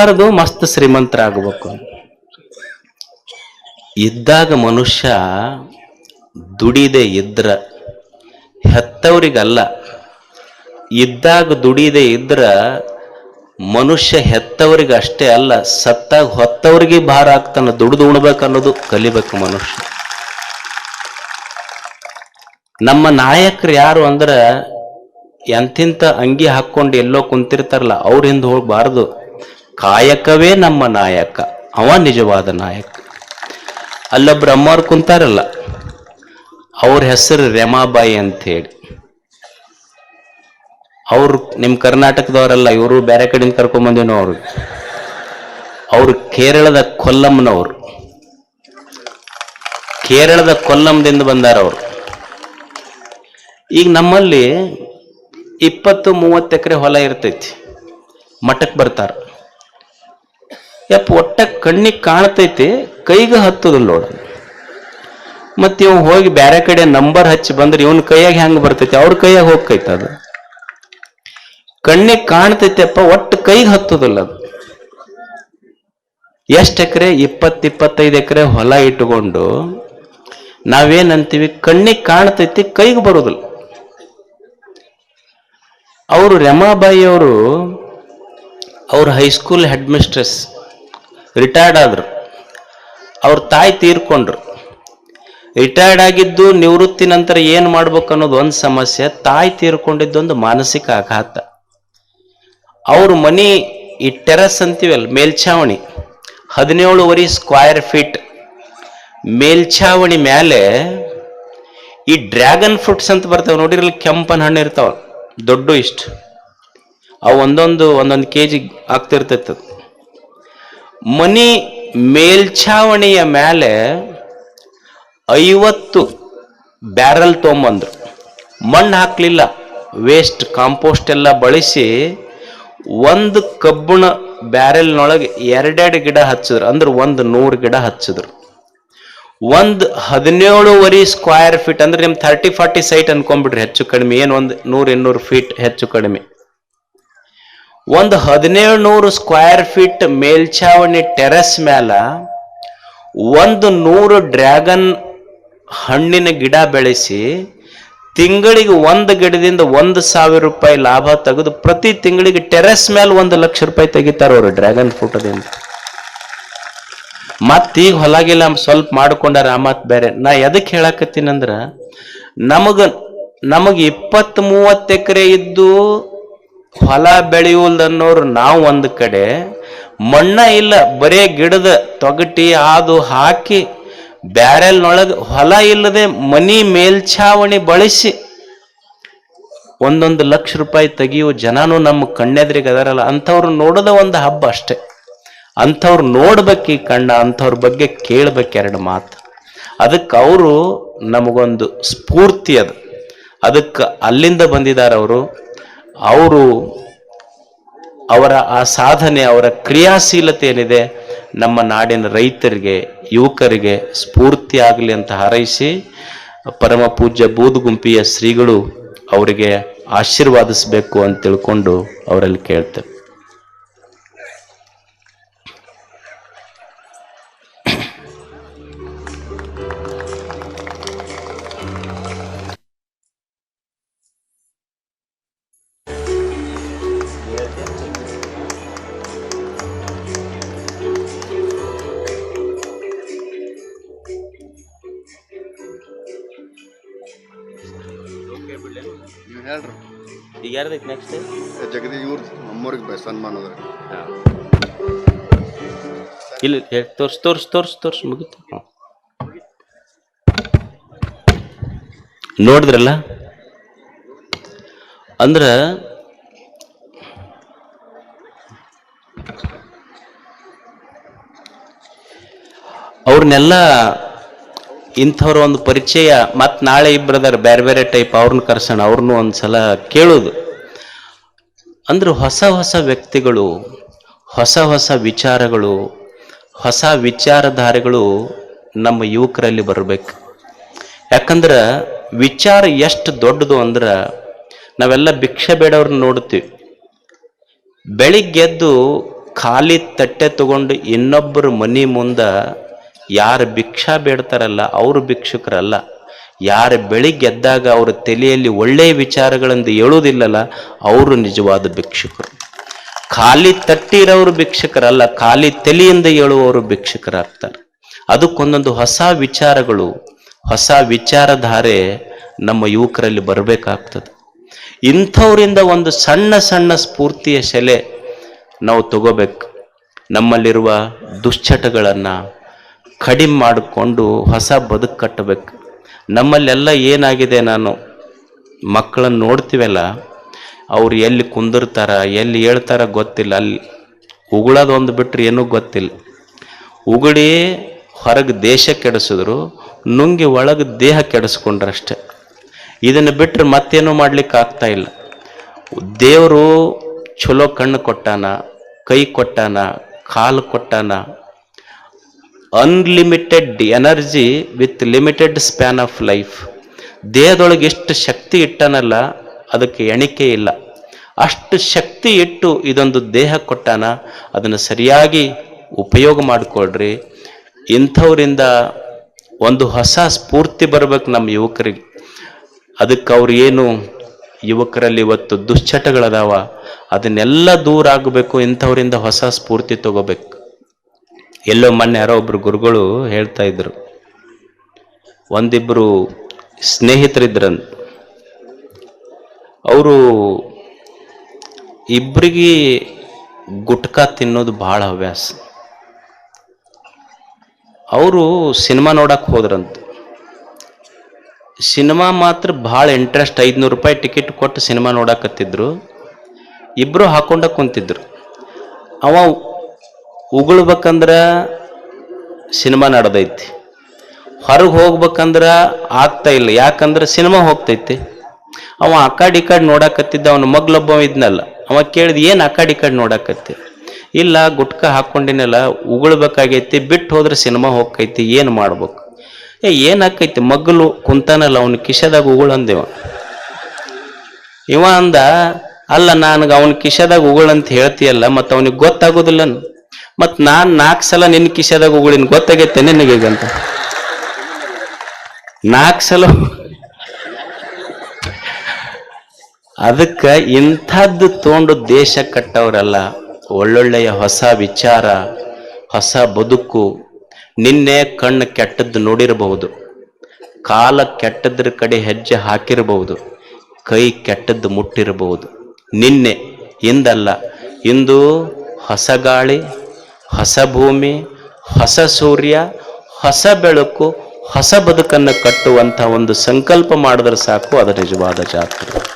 ಯಾರದು ಮಸ್ತ್ ಶ್ರೀಮಂತರಾಗಬೇಕು? ಇದ್ದಾಗ ಮನುಷ್ಯ ದುಡಿದೆ ಇದ್ರ, ಹೆತ್ತವರಿಗಲ್ಲ. ಇದ್ದಾಗ ದುಡಿದೆ ಇದ್ರ, ಮನುಷ್ಯ ಹೆತ್ತವರಿಗೆ ಅಷ್ಟೇ ಅಲ್ಲ, ಸತ್ತಾಗ ಹೊತ್ತವರಿಗೆ ಭಾರ ಆಗ್ತಾನ, ದುಡಿದು ಉಣ್ಬೇಕನ್ನೋದು ಕಲಿಬೇಕು ಮನುಷ್ಯ. ನಮ್ಮ ನಾಯಕರು ಯಾರು ಅಂದ್ರ ಎಂತಿಂತ ಅಂಗಿ ಹಾಕೊಂಡು ಎಲ್ಲೋ ಕುಂತಿರ್ತಾರಲ್ಲ, ಅವ್ರ ಹಿಂದೆ ಹೋಗ್ಬಾರ್ದು. ಕಾಯಕವೇ ನಮ್ಮ ನಾಯಕ. ಅವ ನಿಜವಾದ ನಾಯಕ. ಅಲ್ಲೊಬ್ರು ಅಮ್ಮವ್ರು ಕುಂತಾರಲ್ಲ, ಅವ್ರ ಹೆಸರು ರೆಮಾಬಾಯಿ ಅಂತ ಹೇಳಿ ಅವ್ರು ನಿಮ್ಮ ಕರ್ನಾಟಕದವರಲ್ಲ, ಇವರು ಬೇರೆ ಕಡೆಯಿಂದ ಕರ್ಕೊಂಬಂದಿನೋ ಅವ್ರಿಗೆ ಅವ್ರು. ಕೇರಳದ ಕೊಲ್ಲಂನವರು. ಕೇರಳದ ಕೊಲ್ಲಂದಿಂದ ಬಂದಾರ ಅವರು. ಈಗ ನಮ್ಮಲ್ಲಿ ಇಪ್ಪತ್ತು ಮೂವತ್ತು ಎಕರೆ ಹೊಲ ಇರ್ತೈತಿ. ಮಠಕ್ಕೆ ಬರ್ತಾರ. ಯಪ್ಪ, ಒಟ್ಟ ಕಣ್ಣಿಗೆ ಕಾಣ್ತೈತಿ, ಕೈಗೆ ಹತ್ತದಿಲ್ಲ ನೋಡ. ಮತ್ತೆ ಇವ್ ಹೋಗಿ ಬೇರೆ ಕಡೆ ನಂಬರ್ ಹಚ್ಚಿ ಬಂದ್ರೆ ಇವನ್ ಕೈಯಾಗ ಹೆಂಗ್ ಬರ್ತೈತಿ? ಅವ್ರ ಕೈಯಾಗ ಹೋಗ್ತೈತ ಅದು. ಕಣ್ಣಿಗೆ ಕಾಣ್ತೈತಿಯಪ್ಪ ಒಟ್ಟು ಕೈಗೆ ಹತ್ತದಿಲ್ಲ ಅದು. ಎಷ್ಟು ಎಕರೆ? ಇಪ್ಪತ್ತು ಇಪ್ಪತ್ತೈದು ಎಕರೆ ಹೊಲ ಇಟ್ಟುಕೊಂಡು ನಾವೇನಂತೀವಿ ಕಣ್ಣಿಗೆ ಕಾಣ್ತೈತಿ, ಕೈಗೆ ಬರೋದಿಲ್ಲ. ಅವರು ರಮಾಬಾಯಿ ಅವರು, ಅವ್ರ ಹೈಸ್ಕೂಲ್ ಹೆಡ್ ಮಿಸ್ಟ್ರೆಸ್ ರಿಟೈರ್ಡ್ ಆದರು. ಅವ್ರ ತಾಯಿ ತೀರ್ಕೊಂಡ್ರು. ರಿಟೈರ್ಡ್ ಆಗಿದ್ದು ನಿವೃತ್ತಿ ನಂತರ ಏನು ಮಾಡ್ಬೇಕು ಅನ್ನೋದು ಒಂದು ಸಮಸ್ಯೆ, ತಾಯಿ ತೀರ್ಕೊಂಡಿದ್ದೊಂದು ಮಾನಸಿಕ ಆಘಾತ. ಅವ್ರ ಮನಿ ಈ ಟೆರಸ್ ಅಂತೀವಲ್ಲ ಮೇಲ್ಛಾವಣಿ. ಹದಿನೇಳುವರೆ ಸ್ಕ್ವೈರ್ ಫೀಟ್. ಮೇಲ್ಛಾವಣಿ ಮೇಲೆ ಈ ಡ್ರ್ಯಾಗನ್ ಫ್ರೂಟ್ಸ್ ಅಂತ ಬರ್ತಾವೆ ನೋಡಿರಲಿ ಕೆಂಪನ ಹಣ್ಣು ಇರ್ತಾವ ದೊಡ್ಡ ಇಷ್ಟು. ಅವು ಒಂದೊಂದು ಒಂದೊಂದು ಕೆ ಜಿ ಆಗ್ತಿರ್ತೈತೆ. ಮನಿ ಮೇಲ್ಛಾವಣಿಯ ಮೇಲೆ ಐವತ್ತು ಬ್ಯಾರಲ್ ತೊಗೊಂಬಂದ್ರು. ಮಣ್ಣು ಹಾಕಲಿಲ್ಲ. ವೇಸ್ಟ್, ಕಾಂಪೋಸ್ಟ್ ಎಲ್ಲ ಬಳಸಿ ಒಂದು ಕಬ್ಬಣ ಬ್ಯಾರೆಲ್ನೊಳಗೆ ಎರಡೆರಡು ಗಿಡ ಹಚ್ಚಿದ್ರು. ಅಂದ್ರೆ ಒಂದು ನೂರು ಗಿಡ ಹಚ್ಚಿದ್ರು. ಒಂದು ಹದಿನೇಳುವರೆ ಸ್ಕ್ವೈರ್ ಫೀಟ್ ಅಂದ್ರೆ ನಿಮ್ಮ ಥರ್ಟಿ ಫಾರ್ಟಿ ಸೈಟ್ ಅನ್ಕೊಂಡ್ಬಿಡ್ರಿ. ಹೆಚ್ಚು ಕಡಿಮೆ, ಏನು ಒಂದು ನೂರು, ಇನ್ನೂರು ಫೀಟ್ ಹೆಚ್ಚು ಕಡಿಮೆ. ಒಂದು ಹದಿನೇಳು ನೂರು ಸ್ಕ್ವೇರ್ ಫೀಟ್ ಮೇಲ್ಛಾವಣಿ ಟೆರೆಸ್ ಮ್ಯಾಲ ಒಂದು ನೂರು ಡ್ರ್ಯಾಗನ್ ಹಣ್ಣಿನ ಗಿಡ ಬೆಳೆಸಿ ತಿಂಗಳಿಗೆ ಒಂದು ಗಿಡದಿಂದ ಒಂದು ಸಾವಿರ ರೂಪಾಯಿ ಲಾಭ ತೆಗೆದು ಪ್ರತಿ ತಿಂಗಳಿಗೆ ಟೆರೆಸ್ ಮೇಲೆ ಒಂದು ಲಕ್ಷ ರೂಪಾಯಿ ತೆಗಿತಾರ ಅವರು ಡ್ರ್ಯಾಗನ್ ಫ್ರೂಟದಿಂದ ಮತ್ತೀಗ ಹೊಲಗಿಲ್ಲ ಸ್ವಲ್ಪ ಮಾಡ್ಕೊಂಡಾರ ರಾಮತ್ ಬೇರೆ. ನಾ ಎದಕ್ಕೆ ಹೇಳಕತ್ತೀನಂದ್ರ, ನಮಗ, ನಮಗೆ ಇಪ್ಪತ್ತು ಮೂವತ್ತು ಎಕರೆ ಇದ್ದು ಹೊಲ ಬೆಳೆಯುವುದನ್ನೋರು ನಾವು ಒಂದು ಕಡೆ, ಮಣ್ಣ ಇಲ್ಲ, ಬರೇ ಗಿಡದ ತೊಗಟಿ ಅದು ಹಾಕಿ, ಬ್ಯಾರೆಲ್ನೊಳಗೆ ಹೊಲ ಇಲ್ಲದೆ ಮನಿ ಮೇಲ್ಛಾವಣಿ ಬಳಸಿ, ಒಂದೊಂದು ಲಕ್ಷ ರೂಪಾಯಿ ತೆಗಿಯೋ ಜನನು ನಮ್ಮ ಕಣ್ಣೆದ್ರಿಗೆ ಅದಾರಲ್ಲ. ಅಂಥವ್ರು ನೋಡೋದ ಒಂದು ಹಬ್ಬ ಅಷ್ಟೇ. ಅಂಥವ್ರು ನೋಡ್ಬೇಕು ಈ ಕಣ್ಣ, ಅಂಥವ್ರ ಬಗ್ಗೆ ಕೇಳ್ಬೇಕು ಎರಡು ಮಾತು. ಅದಕ್ಕೆ ಅವರು ನಮಗೊಂದು ಸ್ಫೂರ್ತಿ ಅದು. ಅದಕ್ಕೆ ಅಲ್ಲಿಂದ ಬಂದಿದ್ದಾರೆ ಅವರು. ಅವರು ಅವರ ಆ ಸಾಧನೆ, ಅವರ ಕ್ರಿಯಾಶೀಲತೆ ಏನಿದೆ ನಮ್ಮ ನಾಡಿನ ರೈತರಿಗೆ, ಯುವಕರಿಗೆ ಸ್ಫೂರ್ತಿ ಆಗಲಿ ಅಂತ ಹಾರೈಸಿ, ಪರಮ ಪೂಜ್ಯ ಬೂದುಗುಂಪಿಯ ಶ್ರೀಗಳು ಅವರಿಗೆ ಆಶೀರ್ವಾದಿಸಬೇಕು ಅಂತ ತಿಳ್ಕೊಂಡು ಅವರಲ್ಲಿ ಕೇಳ್ತೇವೆ. ನೀವು ಹೇಳ್ರಿ. ಈಗ ಯಾರ್ದಕ್ಕೆ ನೆಕ್ಸ್ಟ್ ಜಗದಿ ಇವ್ರ ನಮ್ಮೂರಿಗೆ ಬ ಸನ್ಮಾನ ಅದ ಇಲ್ಲ ತೋರ್ಸ್ ತೋರ್ಸ್ ತೋರ್ಸ್ ತೋರ್ಸ್ ಮುಗಿತು. ನೋಡಿದ್ರಲ್ಲ? ಅಂದ್ರ ಅವ್ರನ್ನೆಲ್ಲ ಇಂಥವ್ರ ಒಂದು ಪರಿಚಯ ಮತ್ತು ನಾಳೆ ಇಬ್ಬರದಾರ ಬೇರೆ ಬೇರೆ ಟೈಪ್ ಅವ್ರನ್ನ ಕರ್ಸೋಣ ಅವ್ರನ್ನೂ ಒಂದ್ಸಲ ಕೇಳೋದು. ಅಂದ್ರೆ ಹೊಸ ಹೊಸ ವ್ಯಕ್ತಿಗಳು, ಹೊಸ ಹೊಸ ವಿಚಾರಗಳು, ಹೊಸ ವಿಚಾರಧಾರೆಗಳು ನಮ್ಮ ಯುವಕರಲ್ಲಿ ಬರಬೇಕು. ಯಾಕಂದ್ರೆ ವಿಚಾರ ಎಷ್ಟು ದೊಡ್ಡದು ಅಂದ್ರೆ ನಾವೆಲ್ಲ ಭಿಕ್ಷೆ ಬೇಡವ್ರನ್ನ ನೋಡ್ತೀವಿ ಬೆಳಿಗ್ಗೆದ್ದು ಖಾಲಿ ತಟ್ಟೆ ತಗೊಂಡು ಇನ್ನೊಬ್ಬರ ಮನಿ ಮುಂದೆ ಯಾರು ಭಿಕ್ಷಾ ಬೇಡ್ತಾರಲ್ಲ, ಅವರು ಭಿಕ್ಷುಕರಲ್ಲ. ಯಾರು ಬೆಳಿಗ್ಗೆ ಎದ್ದಾಗ ಅವರ ತಲೆಯಲ್ಲಿ ಒಳ್ಳೆಯ ವಿಚಾರಗಳಿಂದ ಹೇಳುವುದಿಲ್ಲಲ್ಲ, ಅವರು ನಿಜವಾದ ಭಿಕ್ಷುಕರು. ಖಾಲಿ ತಟ್ಟಿರೋರು ಭಿಕ್ಷುಕರಲ್ಲ, ಖಾಲಿ ತಲೆಯಿಂದ ಹೇಳುವವರು ಭಿಕ್ಷುಕರಾಗ್ತಾರೆ. ಅದಕ್ಕೊಂದೊಂದು ಹೊಸ ವಿಚಾರಗಳು, ಹೊಸ ವಿಚಾರಧಾರೆ ನಮ್ಮ ಯುವಕರಲ್ಲಿ ಬರಬೇಕಾಗ್ತದೆ. ಇಂಥವರಿಂದ ಒಂದು ಸಣ್ಣ ಸಣ್ಣ ಸ್ಫೂರ್ತಿಯ ಸೆಲೆ ನಾವು ತಗೋಬೇಕು. ನಮ್ಮಲ್ಲಿರುವ ದುಶ್ಚಟಗಳನ್ನು ಕಡಿಮೆ ಮಾಡಿಕೊಂಡು ಹೊಸ ಬದುಕು ಕಟ್ಟಬೇಕು. ನಮ್ಮಲ್ಲೆಲ್ಲ ಏನಾಗಿದೆ ನಾನು? ಮಕ್ಕಳನ್ನು ನೋಡ್ತೀವಲ್ಲ, ಅವ್ರು ಎಲ್ಲಿ ಕುಂದಿರ್ತಾರ, ಎಲ್ಲಿ ಹೇಳ್ತಾರ ಗೊತ್ತಿಲ್ಲ. ಅಲ್ಲಿ ಉಗುಳೋದೊಂದು ಬಿಟ್ಟರೆ ಏನೂ ಗೊತ್ತಿಲ್ಲ. ಉಗುಳಿ ಹೊರಗೆ ದೇಶ ಕೆಡಿಸಿದ್ರು, ನುಂಗಿ ಒಳಗೆ ದೇಹ ಕೆಡಿಸ್ಕೊಂಡ್ರಷ್ಟೆ. ಇದನ್ನು ಬಿಟ್ಟರೆ ಮತ್ತೇನೂ ಮಾಡ್ಲಿಕ್ಕೆ ಆಗ್ತಾ ಇಲ್ಲ. ದೇವರು ಚಲೋ ಕಣ್ಣು ಕೊಟ್ಟಾನ, ಕೈ ಕೊಟ್ಟಾನ, ಕಾಲು ಕೊಟ್ಟಾನ unlimited energy with limited span of life ದೇಹದೊಳಗೆ ಎಷ್ಟು ಶಕ್ತಿ ಇಟ್ಟನಲ್ಲ, ಅದಕ್ಕೆ ಎಣಿಕೆ ಇಲ್ಲ. ಅಷ್ಟು ಶಕ್ತಿ ಇಟ್ಟು ಇದೊಂದು ದೇಹ ಕೊಟ್ಟಾನ, ಅದನ್ನು ಸರಿಯಾಗಿ ಉಪಯೋಗ ಮಾಡಿಕೊಳ್ರಿ. ಇಂಥವರಿಂದ ಒಂದು ಹೊಸ ಸ್ಫೂರ್ತಿ ಬರ್ಬೇಕು ನಮ್ಮ ಯುವಕರಿಗೆ. ಅದಕ್ಕೆ ಅವ್ರು ಏನು ಯುವಕರಲ್ಲಿ ಇವತ್ತು ದುಶ್ಚಟಗಳದಾವ, ಅದನ್ನೆಲ್ಲ ದೂರ ಆಗಬೇಕು, ಇಂಥವರಿಂದ ಹೊಸ ಸ್ಫೂರ್ತಿ ತಗೋಬೇಕು. ಎಲ್ಲೋ ಮೊನ್ನೆ ಯಾರೋ ಒಬ್ರು ಗುರುಗಳು ಹೇಳ್ತಾ ಇದ್ರು. ಒಂದಿಬ್ರು ಸ್ನೇಹಿತರಿದ್ರಂತ ಅವರು ಇಬ್ಬರಿಗೆ ಗುಟ್ಕಾ ತಿನ್ನೋದು ಭಾಳ ಹವ್ಯಾಸ. ಅವರು ಸಿನಿಮಾ ನೋಡಕ್ಕೆ ಹೋದ್ರಂತ. ಸಿನಿಮಾ ಮಾತ್ರ ಭಾಳ ಇಂಟ್ರೆಸ್ಟ್, ಐದುನೂರು ರೂಪಾಯಿ ಟಿಕೆಟ್ ಕೊಟ್ಟು ಸಿನಿಮಾ ನೋಡಕತ್ತಿದ್ರು. ಇಬ್ಬರು ಹಾಕೊಂಡ ಕುಂತಿದ್ರು. ಅವ ಉಗುಳ್ಬೇಕಂದ್ರೆ ಸಿನಿಮಾ ನಡೆದೈತಿ. ಹೊರಗೆ ಹೋಗ್ಬೇಕಂದ್ರೆ ಆಗ್ತಾ ಇಲ್ಲ. ಯಾಕಂದ್ರೆ ಸಿನಿಮಾ ಹೋಗ್ತೈತಿ. ಅವ ಆ ಕಡೆ ನೋಡಕತ್ತಿದ್ದ ಅವನ ಮಗ್ಲೊಬ್ಬ ಇದ್ನಲ್ಲ. ಅವ ಕೇಳಿದ, ಏನು ಆ ಕಡೆ ನೋಡಕತ್ತಿ? ಇಲ್ಲ, ಗುಟ್ಕ ಹಾಕೊಂಡಿನಲ್ಲ. ಉಗುಳ್ಬೇಕಾಗೈತಿ. ಬಿಟ್ಟು ಹೋದ್ರೆ ಸಿನಿಮಾ ಹೋಗ್ತೈತಿ. ಏನು ಮಾಡ್ಬೇಕು? ಏ ಏನಾಕೈತಿ ಮಗ್ಲು ಕುಂತಾನಲ್ಲ. ಅವನ ಕಿಶದಾಗ ಅಂದೆವ ಇವ ಅಂದ, ಅಲ್ಲ, ನನಗೆ ಅವನ ಕಿಶದಾಗ ಉಗುಳ್ ಅಂತ ಹೇಳ್ತೀಯಲ್ಲ ಮತ್ತು ಅವನಿಗೆ ಗೊತ್ತಾಗೋದಿಲ್ಲ ಮತ್ತು ನಾನು ನಾಲ್ಕು ಸಲ ನಿನ್ನ ಕಿಶದಾಗ ಉಗುಳಿನ ಗೊತ್ತಾಗೈತೆ ಅಂತ. ನಾಲ್ಕು ಸಲ ಅದಕ್ಕೆ ಇಂಥದ್ದು ತೊಗೊಂಡು ದೇಶ ಕಟ್ಟವರಲ್ಲ, ಒಳ್ಳೊಳ್ಳೆಯ ಹೊಸ ವಿಚಾರ, ಹೊಸ ಬದುಕು, ನಿನ್ನೆ ಕಣ್ಣು ಕೆಟ್ಟದ್ದು ನೋಡಿರಬಹುದು, ಕಾಲ ಕೆಟ್ಟದ್ರ ಕಡೆ ಹೆಜ್ಜೆ ಹಾಕಿರಬಹುದು, ಕೈ ಕೆಟ್ಟದ್ದು ಮುಟ್ಟಿರಬಹುದು. ನಿನ್ನೆ ಇಂದಲ್ಲ, ಇಂದು ಹೊಸ ಗಾಳಿ ಹೊಸ ಭೂಮಿ, ಹೊಸ ಸೂರ್ಯ, ಹೊಸ ಬೆಳಕು, ಹೊಸ ಬದುಕನ್ನು ಕಟ್ಟುವಂಥ ಒಂದು ಸಂಕಲ್ಪ ಮಾಡಿದ್ರೆ ಸಾಕು, ಅದು ನಿಜವಾದ ಜಾತ್ರೆ.